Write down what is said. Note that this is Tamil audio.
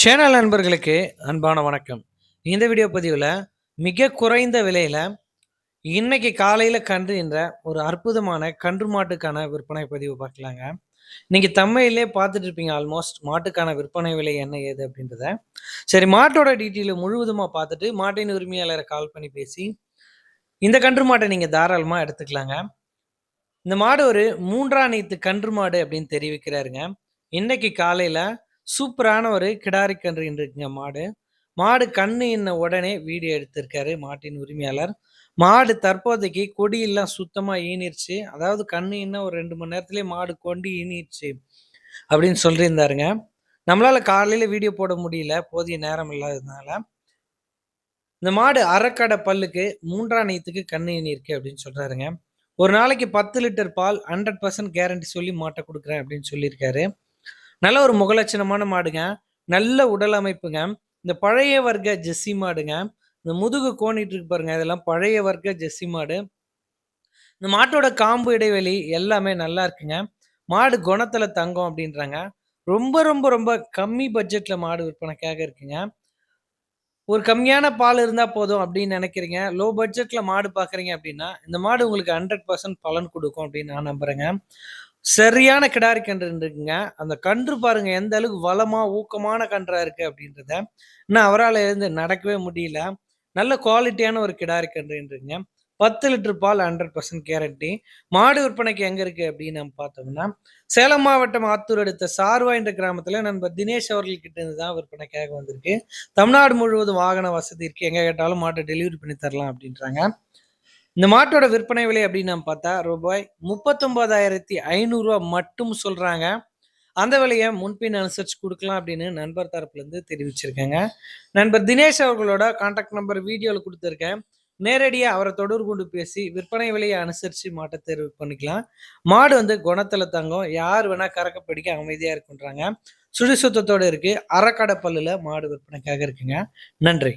சேனல் நண்பர்களுக்கு அன்பான வணக்கம். இந்த வீடியோ பதிவில் மிக குறைந்த விலையில் இன்னைக்கு காலையில் கன்றுன்ற ஒரு அற்புதமான கன்று மாட்டுக்கான விற்பனை பதிவு பார்க்கலாங்க. நீங்கள் தம்மையிலே பார்த்துட்டு இருப்பீங்க ஆல்மோஸ்ட் மாட்டுக்கான விற்பனை விலை என்ன ஏது அப்படின்றத. சரி மாட்டோட டீட்டெயில் முழுவதுமாக பார்த்துட்டு மாட்டின் உரிமையாளரை கால் பண்ணி பேசி இந்த கன்று மாட்டை நீங்கள் தாராளமாக எடுத்துக்கலாங்க. இந்த மாடு ஒரு மூன்றாம் நீத்து கன்று மாடு அப்படின்னு தெரிவிக்கிறாருங்க. இன்னைக்கு காலையில் சூப்பரான ஒரு கிடாரி கன்று இருக்குங்க மாடு. மாடு கண்ணு இன்ன உடனே வீடியோ எடுத்திருக்காரு மாட்டின் உரிமையாளர். மாடு தற்போதைக்கு கொடியெல்லாம் சுத்தமாக ஈனிருச்சு. அதாவது கண்ணு இன்னும் ஒரு ரெண்டு மணி நேரத்துலேயே மாடு கொண்டு ஈனிருச்சு அப்படின்னு சொல்லியிருந்தாருங்க. நம்மளால் காலையில் வீடியோ போட முடியல. போதிய நேரம் இல்லாததுனால. இந்த மாடு அரைக்கடை பல்லுக்கு மூன்றாம் நீத்துக்கு கண்ணு இருக்கு அப்படின்னு சொல்கிறாருங்க ஒரு நாளைக்கு பத்து லிட்டர் பால் ஹண்ட்ரட் பர்சன்ட் கேரண்டி சொல்லி மாட்டை கொடுக்குறேன் அப்படின்னு சொல்லியிருக்காரு. நல்ல ஒரு முகலட்சணமான மாடுங்க. நல்ல உடல் அமைப்புங்க. இந்த பழைய வர்க்க ஜெஸ்ஸி மாடுங்க. இந்த முதுகு கோணிட்டு இருக்கு பாருங்க. இதெல்லாம் பழைய வர்க்க ஜெஸ்ஸி மாடு. இந்த மாட்டோட காம்பு இடைவெளி எல்லாமே நல்லா இருக்குங்க. மாடு குணத்துல தங்கம் அப்படின்றாங்க. ரொம்ப ரொம்ப ரொம்ப கம்மி பட்ஜெட்ல மாடு விற்பனைக்காக இருக்குங்க. ஒரு கம்மியான பால் இருந்தா போதும் அப்படின்னு நினைக்கிறீங்க. லோ பட்ஜெட்ல மாடு பாக்குறீங்க அப்படின்னா இந்த மாடு உங்களுக்கு ஹண்ட்ரட் பர்சன்ட் பலன் கொடுக்கும் அப்படின்னு நான் நம்புறேங்க. சரியான கிடாரி கன்று இருக்குங்க. அந்த கன்று பாருங்க எந்த அளவுக்கு வளமா ஊக்கமான கன்றா இருக்கு அப்படின்றத இன்னும் அவரால் இருந்து நடக்கவே முடியல. நல்ல குவாலிட்டியான ஒரு கிடாரி கன்று பத்து லிட்டர் பால் ஹண்ட்ரட் பர்சன்ட் கேரண்டி. மாடு விற்பனைக்கு எங்க இருக்கு அப்படின்னு நம்ம பார்த்தோம்னா சேலம் மாவட்டம் ஆத்தூர் அடுத்த சார்வா என்ற கிராமத்துல நண்பர் தினேஷ் அவர்கள் கிட்ட இருந்து தான் விற்பனைக்காக வந்திருக்கு. தமிழ்நாடு முழுவதும் வாகன வசதி இருக்கு. எங்க கேட்டாலும் மாட்டை டெலிவரி பண்ணி தரலாம் அப்படின்றாங்க. இந்த மாட்டோட விற்பனை விலை அப்படின்னு நம்ம பார்த்தா ரூபாய் முப்பத்தொன்பதாயிரத்தி ஐநூறுரூவா மட்டும் சொல்கிறாங்க அந்த விலையை முன்பின் அனுசரிச்சு கொடுக்கலாம் அப்படின்னு நண்பர் தரப்புலேருந்து தெரிவிச்சிருக்கேங்க. நண்பர் தினேஷ் அவர்களோட கான்டாக்ட் நம்பர் வீடியோவில் கொடுத்துருக்கேன். நேரடியாக அவரை தொடர்பு கொண்டு பேசி விற்பனை விலையை அனுசரித்து மாட்டை தேர்வு பண்ணிக்கலாம். மாடு வந்து குணத்தில் தங்கும். யார் வேணால் கறக்க பிடிக்க அமைதியாக இருக்குன்றாங்க. சுழி சுத்தத்தோடு இருக்குது அறக்கடை பல்லில் மாடு விற்பனைக்காக இருக்குங்க. நன்றி.